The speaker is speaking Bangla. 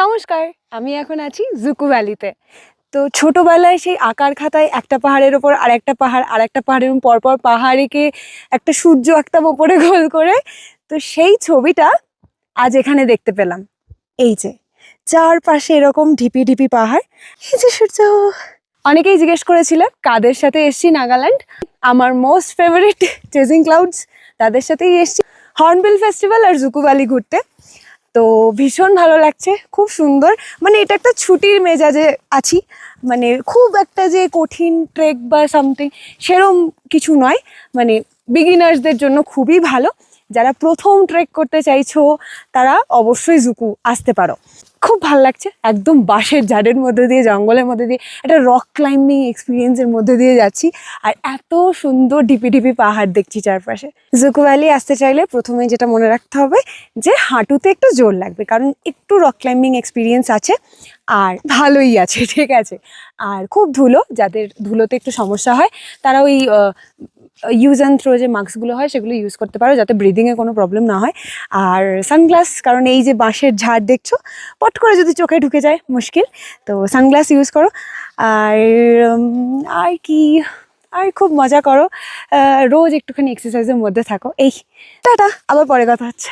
নমস্কার, আমি এখন আছি জুকু ভ্যালিতে। তো ছোটোবেলায় সেই আকার খাতায় একটা পাহাড়ের ওপর আর একটা পাহাড় আর একটা পাহাড়ের পরপর পাহাড়েকে একটা সূর্য আঁকতাম ওপরে গোল করে। তো সেই ছবিটা আজ এখানে দেখতে পেলাম। এই যে, চারপাশে এরকম ঢিপি ঢিপি পাহাড়। এই যে সূর্য। অনেকেই জিজ্ঞেস করেছিলেন কাদের সাথে এসছি নাগাল্যান্ড? আমার মোস্ট ফেভারিট চেজিং ক্লাউডস তাদের সাথেই এসছি। হর্নবিল ফেস্টিভ্যাল আর জুকু ভ্যালি ঘুরতে। তো ভীষণ ভালো লাগছে, খুব সুন্দর। মানে এটা একটা ছুটির মেজাজে আছি। মানে খুব একটা যে কঠিন ট্রেক বা সামথিং সেরম কিছু নয়। মানে বিগিনার্সদের জন্য খুবই ভালো। যারা প্রথম ট্রেক করতে চাইছো, তারা অবশ্যই জুকু আসতে পারো। খুব ভালো লাগছে। একদম বাঁশের ঝাড়ের মধ্যে দিয়ে, জঙ্গলের মধ্যে দিয়ে, একটা রক ক্লাইম্বিং এক্সপিরিয়েন্সের মধ্যে দিয়ে যাচ্ছি। আর এত সুন্দর ডিপি ডিপি পাহাড় দেখছি চারপাশে। জুকু ভ্যালি আসতে চাইলে প্রথমে যেটা মনে রাখতে হবে যে হাঁটুতে একটু জোর লাগবে, কারণ একটু রক ক্লাইম্বিং এক্সপিরিয়েন্স আছে আর ভালোই আছে, ঠিক আছে। আর খুব ধুলো, যাদের ধুলোতে একটু সমস্যা হয়, তারা ওই ইউজ অ্যান্ড থ্রো যে মাস্কগুলো হয়, সেগুলো ইউজ করতে পারো যাতে ব্রিদিংয়ে কোনো প্রবলেম না হয়। আর সানগ্লাস কারণ এই যে বাঁশের ঝাড় দেখছ, পট করে যদি চোখে ঢুকে যায়, মুশকিল। তো সানগ্লাস ইউজ করো। আর আর কি, আর খুব মজা করো। রোজ একটুখানি এক্সারসাইজের মধ্যে থাকো। এই, টাটা, আবার পরে কথা হচ্ছে।